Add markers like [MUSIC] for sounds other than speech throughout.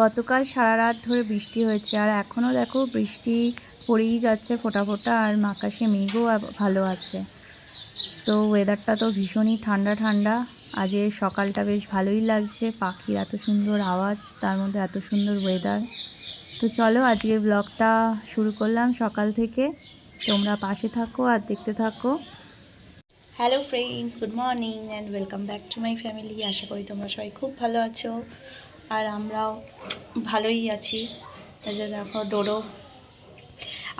গতকাল সারা রাত ধরে বৃষ্টি হয়েছে, আর এখনও দেখো বৃষ্টি পড়েই যাচ্ছে ফোটা ফোঁটা, আর আকাশে মেঘও ভালো আছে। তো ওয়েদারটা তো ভীষণই ঠান্ডা ঠান্ডা। আজকে সকালটা বেশ ভালোই লাগছে, পাখির এত সুন্দর আওয়াজ, তার মধ্যে এত সুন্দর ওয়েদার তো চলো আজকের ব্লগটা শুরু করলাম সকাল থেকে। তোমরা পাশে থাকো আর দেখতে থাকো। Hello friends good morning and welcome back to my family আশা করি তোমরা সবাই খুব ভালো আছো। আর আমরাও ভালোই আছি। এই যে দেখো ডোডো।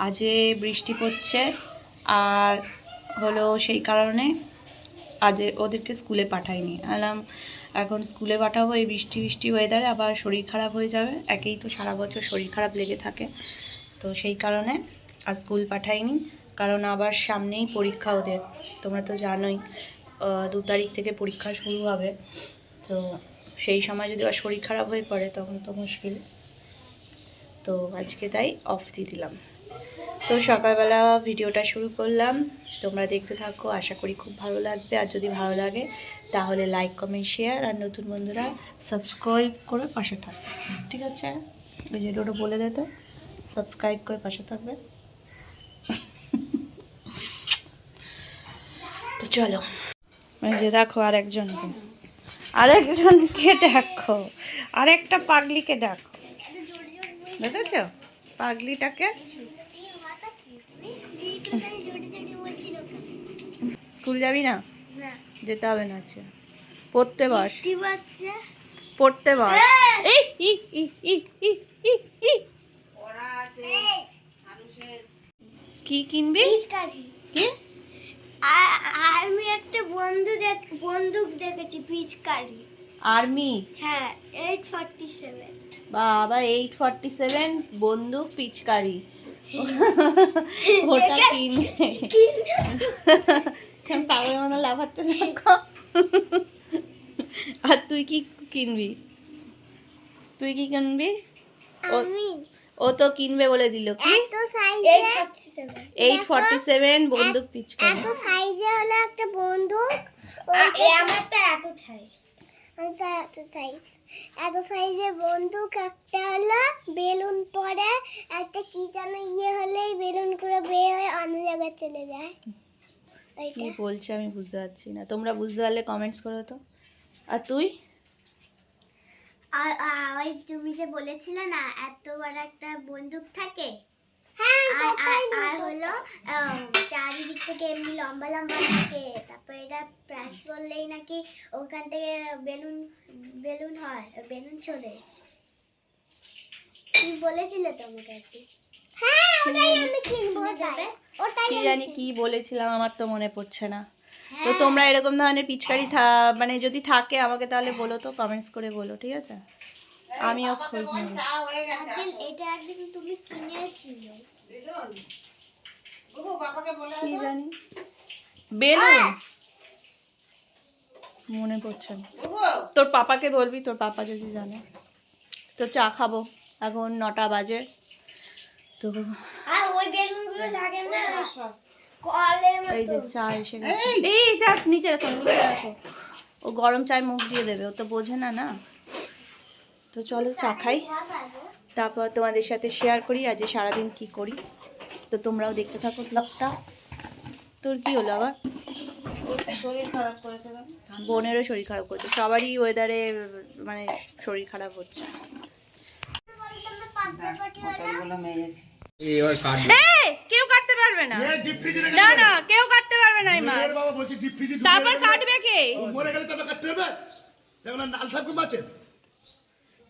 আজকে বৃষ্টি পড়ছে আর হলো সেই কারণে আজ ওদেরকে স্কুলে পাঠাইনি। আলাম, এখন স্কুলে পাঠাবো, এই বৃষ্টি বৃষ্টি ওয়েদারে আবার শরীর খারাপ হয়ে যাবে। একেই তো সারা বছর শরীর খারাপ লেগে থাকে। তো সেই কারণে আর স্কুল পাঠাইনি, কারণ আবার সামনেই পরীক্ষা ওদের। তোমরা তো জানোই দু তারিখ থেকে পরীক্ষা শুরু হবে। তো সেই সময় যদি আবার শরীর খারাপ হয়ে পড়ে, তখন তো মুশকিল। তো আজকে তাই অফ দিয়ে দিলাম। তো সকালবেলা ভিডিওটা শুরু করলাম। তোমরা দেখতে থাকো, আশা করি খুব ভালো লাগবে। আর যদি ভালো লাগে, তাহলে লাইক কমেন্ট শেয়ার আর নতুন বন্ধুরা সাবস্ক্রাইব করে পাশে থাকবে। ঠিক আছে? ওই যে ওটা বলে তো। সাবস্ক্রাইব করে পাশে থাকবে। [LAUGHS] তো চলো। যে দেখো আরেকজনকে আরেকজনকে দেখো। আরেকটা পাগলিকে দেখো। দেখেছ পাগলিটাকে? স্কুল যাবি না? যেতে হবে না আজকে। পড়তে বস। পড়তে বস। এই! ই ই ই ই ই ই কি কিনবি? কি? আমি একটা বন্ধু দেখ বন্দুক দেখেছি পিচকারি। আর্মি? হ্যাঁ এইট ফর্টি সেভেন বাবা এইট ফর্টি সেভেন বন্দুক পিচকারি। ওটা কিনবে। পাগলের মতো লাফাচ্ছে দেখো। আর তুই কি কিনবি? তুই কি কিনবি? আমি ও তো কিনবে বলে দিল কি? এত সাইজে এইট ফর্টি সেভেন বন্দুক পিচকারি এত সাইজে হলো একটা বন্দুক। আমারটা এত সাইজ আমারটা এত সাইজ এত সাইজের বন্দুক একটা হলো বেলুন পরে একটা কি যেন ইয়ে হলেই বেলুন করে বের হয়ে অন্য জায়গায় চলে যায়। কি বলছে আমি বুঝতে পারছি না। তোমরা বুঝতে পারলে কমেন্টস করো তো। আর তুই? আর তুমি যে বলেছিলে না এত বড় একটা বন্দুক থাকে? আর আর- হলো চারিদিক থেকে এমনি লম্বা লম্বা থাকে। তারপর এটা প্রেস করলেই নাকি ওখান থেকে বেলুন বেলুন হয় বেলুন চলে। তুমি বলেছিলে তো আমাকে একদিন হ্যাঁ ওটাই আমি কিনবো যাবে ওটাই কি জানি কি বলেছিলাম আমার তো মনে পড়ছে না। হ্যাঁ। তো তোমরা এরকম ধরনের পিচকারি থা- মানে যদি থাকে আমাকে তাহলে বলো তো কমেন্টস করে বলো ঠিক আছে? আমিও খোঁজ নেব এটা একদিন তুমি কি জানি? বেলুন? মনে পড়ছে না। তোর পাপাকে বলবি তোর পাপা যদি জানে। তো চা খাব এখন নটা বাজে। তো আর ওই বেলুনগুলো থাকে না। এই যে মতো চা এসে গেছে। এই! যা নিচে রাখো নিচে রাখো। ও গরম চায় মুখ দিয়ে দেবে ও তো বোঝে না না? তো চলো চা খাই। তারপর তোমাদের সাথে শেয়ার করি আজ সারাদিন কি করি তো তোমরাও দেখতে থাকো ব্লগটা তোর কি হলো আবার? শরীর খারাপ করেছে বোনেরও শরীর খারাপ করছে। সবারই ওয়েদারে মানে শরীর খারাপ হচ্ছে। এই, কেউ পারবে না। ডিপ ফ্রিজে না না কেউ কাটতে পারবে না এই মাছ। এর বাবা বলছি ডিপ ফ্রিজে তারপর কাটবে কে? ও মরে গেলে তারপর কাটতে হবে। নাল মাছের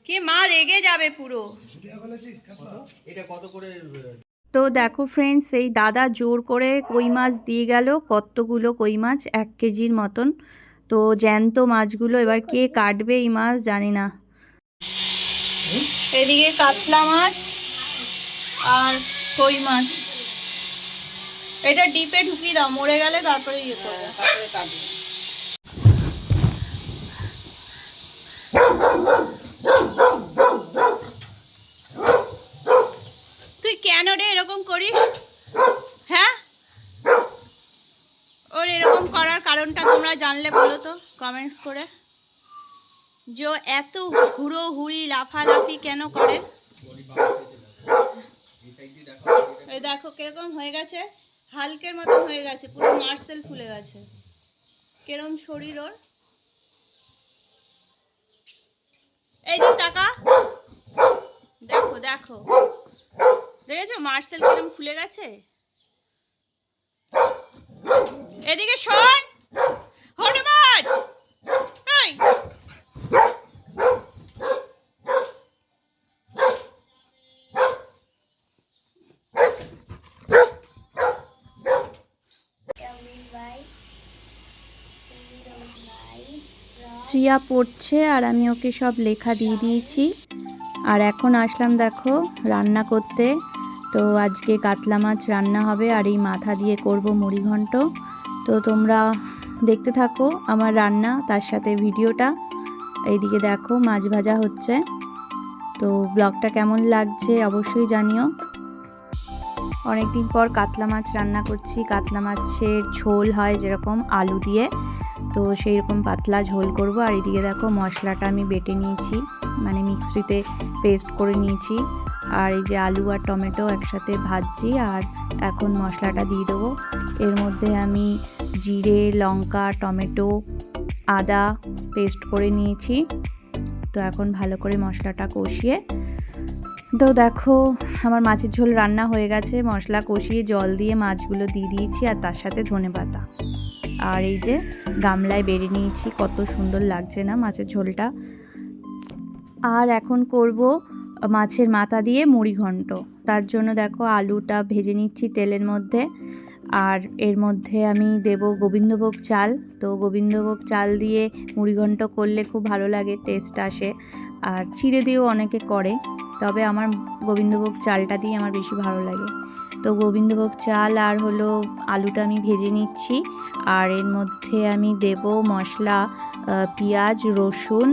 কি মা রেগে যাবে পুরো। এটা কত করে তো দেখো ফ্রেন্ডস এই দাদা জোর করে কই মাছ দিয়ে গেল কতগুলো কই মাছ এক কেজির মতন। তো জ্যান্ত মাছগুলো এবার কে কাটবে এই মাছ জানি না। এদিকে কাতলা মাছ আর কই মাছ? এটা ডিপে ঢুকিয়ে দাও মরে গেলে তারপরে ইয়ে করবে তারপরে কাটবে। তুই কেন রে এরকম করিস? হ্যাঁ? ওর এরকম করার কারণটা তোমরা জানলে বলো তো কমেন্টস করে। জো এত হুড়ো হুড়ি লাফালাফি কেন করে? দেখো কীরকম হয়ে গেছে। হালকের মতো হয়ে গেছে, পুরো মার্সেল ফুলে গেছে। কেরম শরীর ওর? এই যে টাকা। দেখো দেখো। দেখেছ মার্সেল কিরম ফুলে গেছে? এদিকে শোন হনুমান এই শ্রিয়া পড়ছে আর আমি ওকে সব লেখা দিয়ে দিয়েছি। আর এখন আসলাম দেখো রান্না করতে। তো আজকে কাতলা মাছ রান্না হবে আর এই মাথা দিয়ে করব মুড়ি ঘন্ট। তো তোমরা দেখতে থাকো আমার রান্না, তার সাথে ভিডিওটা। এইদিকে দেখো মাছ ভাজা হচ্ছে। তো ব্লগটা কেমন লাগছে অবশ্যই জানিও। অনেকদিন পর কাতলা মাছ রান্না করছি। কাতলা মাছের ঝোল হয় যেরকম আলু দিয়ে। তো সেই রকম পাতলা ঝোল করব। আর এদিকে দেখো মশলাটা আমি বেটে নিয়েছি মানে মিক্সিতে পেস্ট করে নিয়েছি। আর এই যে আলু আর টমেটো একসাথে ভাজছি আর এখন মশলাটা দিয়ে দেবো। এর মধ্যে আমি জিরে, লঙ্কা, টমেটো, আদা পেস্ট করে নিয়েছি। তো এখন ভালো করে মশলাটা কষিয়ে, তো দেখো আমার মাছের ঝোল রান্না হয়ে গেছে। মশলা কষিয়ে জল দিয়ে মাছগুলো দিয়ে দিয়েছি আর তার সাথে ধনে পাতা। আর এই যে গামলায় বেড়ে নিয়েছি, কত সুন্দর লাগছে না মাছের ঝোলটা। আর এখন করব মাছের মাথা দিয়ে মুড়ি ঘন্ট। তার জন্য দেখো আলুটা ভেজে নিচ্ছি তেলের মধ্যে। আর এর মধ্যে আমি দেব গোবিন্দভোগ চাল। তো গোবিন্দভোগ চাল দিয়ে মুড়ি ঘন্ট করলে খুব ভালো লাগে টেস্ট আসে। আর চিড়ে দিয়েও অনেকে করে, তবে আমার গোবিন্দভোগ চালটা দিয়ে আমার বেশি ভালো লাগে। তো গোবিন্দভোগ চাল আর হলো আলুটা আমি ভেজে নিচ্ছি। আর এর মধ্যে আমি দেব মশলা পেঁয়াজ, রসুন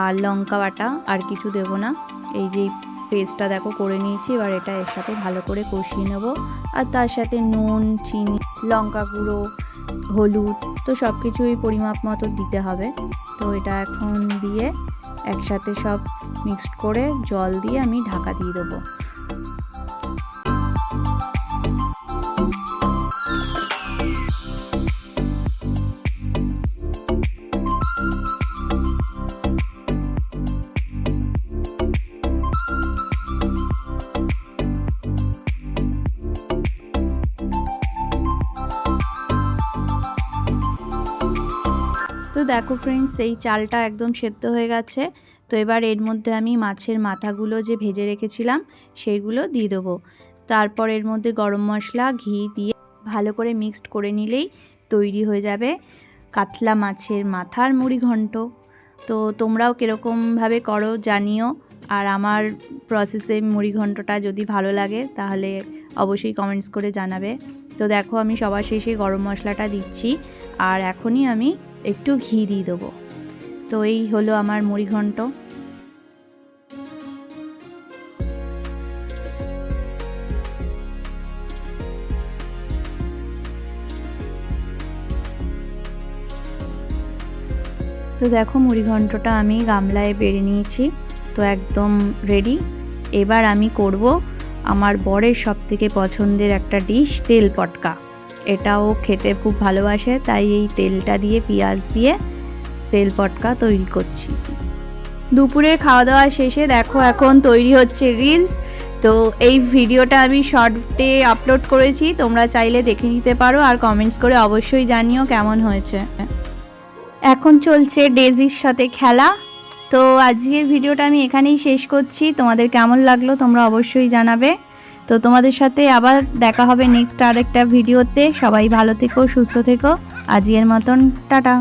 আর লঙ্কা বাটা, আর কিছু দেব না। এই যে পেস্টটা দেখো করে নিয়েছি, এবার এটা এর সাথে ভালো করে কষিয়ে নেব। আর তার সাথে নুন, চিনি, লঙ্কা গুঁড়ো, হলুদ, তো সব কিছুই পরিমাপ মতো দিতে হবে। তো এটা এখন দিয়ে একসাথে সব মিক্সড করে জল দিয়ে আমি ঢাকা দিয়ে দেবো। দেখো ফ্রেন্ডস এই চালটা একদম সেদ্ধ হয়ে গেছে। তো এবার এর মধ্যে আমি মাছের মাথাগুলো যে ভেজে রেখেছিলাম, সেইগুলো দিয়ে দেবো। তারপর এর মধ্যে গরম মশলা, ঘি দিয়ে ভালো করে মিক্সড করে নিলেই তৈরি হয়ে যাবে কাতলা মাছের মাথার মুড়ি ঘন্ট। তো তোমরাও কীরকমভাবে করো জানিও। আর আমার প্রসেসে মুড়ি ঘন্টটা যদি ভালো লাগে, তাহলে অবশ্যই কমেন্টস করে জানাবে। তো দেখো আমি সবার শেষে গরম মশলাটা দিচ্ছি। আর এখনই আমি একটু ঘি দিয়ে দেবো। তো এই হলো আমার মুড়ি ঘন্ট। তো দেখো মুড়ি ঘন্টটা আমি গামলায় বেড়ে নিয়েছি, তো একদম রেডি এবার আমি করব আমার বরের সব থেকে পছন্দের একটা ডিশ তেল পটকা। এটাও খেতে খুব ভালোবাসে, তাই এই তেলটা দিয়ে, পেঁয়াজ দিয়ে তেল পটকা তৈরি করছি। দুপুরের খাওয়া দাওয়া শেষে দেখো এখন তৈরি হচ্ছে রিলস। তো এই ভিডিওটা আমি শর্টে আপলোড করেছি, তোমরা চাইলে দেখে নিতে পারো আর কমেন্টস করে অবশ্যই জানিও কেমন হয়েছে। এখন চলছে ডেজির সাথে খেলা। তো আজকের ভিডিওটা আমি এখানেই শেষ করছি। তোমাদের কেমন লাগল তোমরা অবশ্যই জানাবে। তো তোমাদের সাথে আবার দেখা হবে নেক্সট আরেকটা ভিডিওতে সবাই ভালো থেকো, সুস্থ থেকো। আজকের মতন, টাটা।